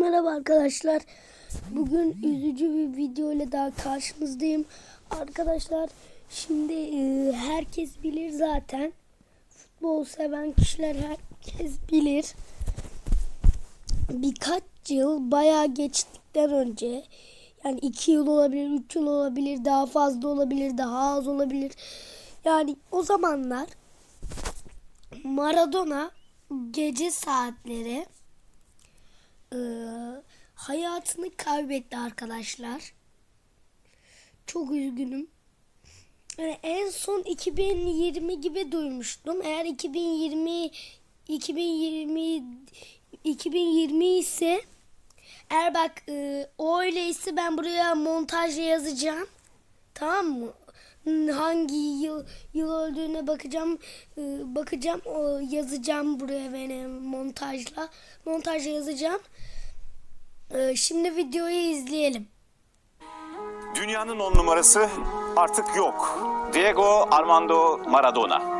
Merhaba arkadaşlar. Bugün üzücü bir video ile daha karşınızdayım. Arkadaşlar şimdi e, herkes bilir zaten. Futbol seven kişiler herkes bilir. Birkaç yıl bayağı geçtikten önce yani iki yıl olabilir, üç yıl olabilir, daha fazla olabilir, daha az olabilir. Yani o zamanlar Maradona gece saatleri e, hayatını kaybetti arkadaşlar. Çok üzgünüm. Yani en son 2020 gibi duymuştum. Eğer 2020 2020 2020 ise eğer bak e, öyleyse ben buraya montajla yazacağım. Tamam mı? Hangi yıl yıl öldüğüne bakacağım. e, bakacağım o yazacağım buraya benim montajla. Montajla yazacağım. E, şimdi videoyu izleyelim. Dünyanın on numarası artık yok. Diego Armando Maradona.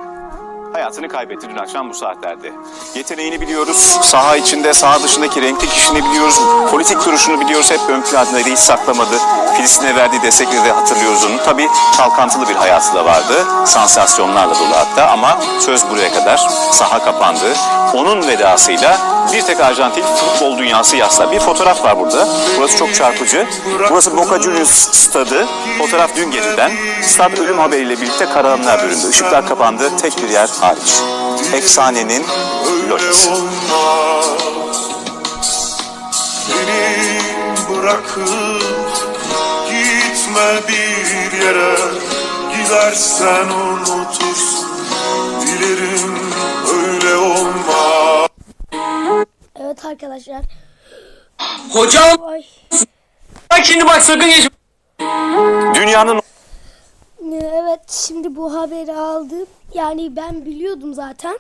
Hayatını kaybetti dün akşam bu saatlerde. Yeteneğini biliyoruz, saha içinde, saha dışındaki renkli kişiliğini biliyoruz, politik duruşunu biliyoruz, hep ön planda hiç saklamadı. Filistin'e verdiği destekleri de hatırlıyoruz onu. Tabii çalkantılı bir hayatı da vardı, sansasyonlarla dolu hatta ama söz buraya kadar, saha kapandı. Onun vedasıyla bir tek Arjantin futbol dünyası yasla. Bir fotoğraf var burada. Burası çok çarpıcı. Burası Boca Juniors stadı. Fotoğraf dün geceden. Stad ölüm haberiyle birlikte karanlığa büründü. Işıklar kapandı. Tek bir yer hariç. Efsanenin lojesi. Beni bırakıp gitme bir yere Gidersen unutursun Dilerim öyle olmaz Evet arkadaşlar. Hocam Ay. bak şimdi bak sakın geç. Dünyanın Evet şimdi bu haberi. Yani ben biliyordum zaten.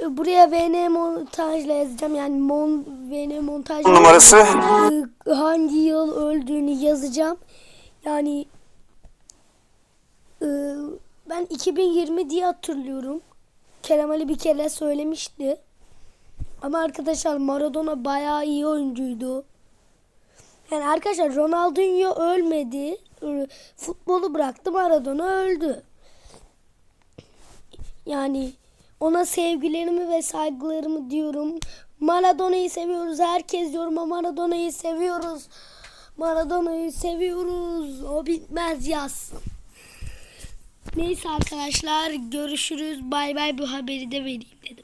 E, Buraya VN montajla yazacağım. Yani mon, VN montajla on numarası e, hangi yıl öldüğünü yazacağım. Yani e, ben 2020 diye hatırlıyorum. Kerem Ali bir kere söylemişti. Ama arkadaşlar Maradona bayağı iyi oyuncuydu. Yani arkadaşlar Ronaldinho ölmedi. Futbolu bıraktı Maradona öldü. Yani ona sevgilerimi ve saygılarımı diyorum. Maradona'yı seviyoruz. Herkes yoruma Maradona'yı seviyoruz. Maradona'yı seviyoruz. O bitmez yazsın. Neyse arkadaşlar görüşürüz. Bay bay bu haberi de vereyim dedim.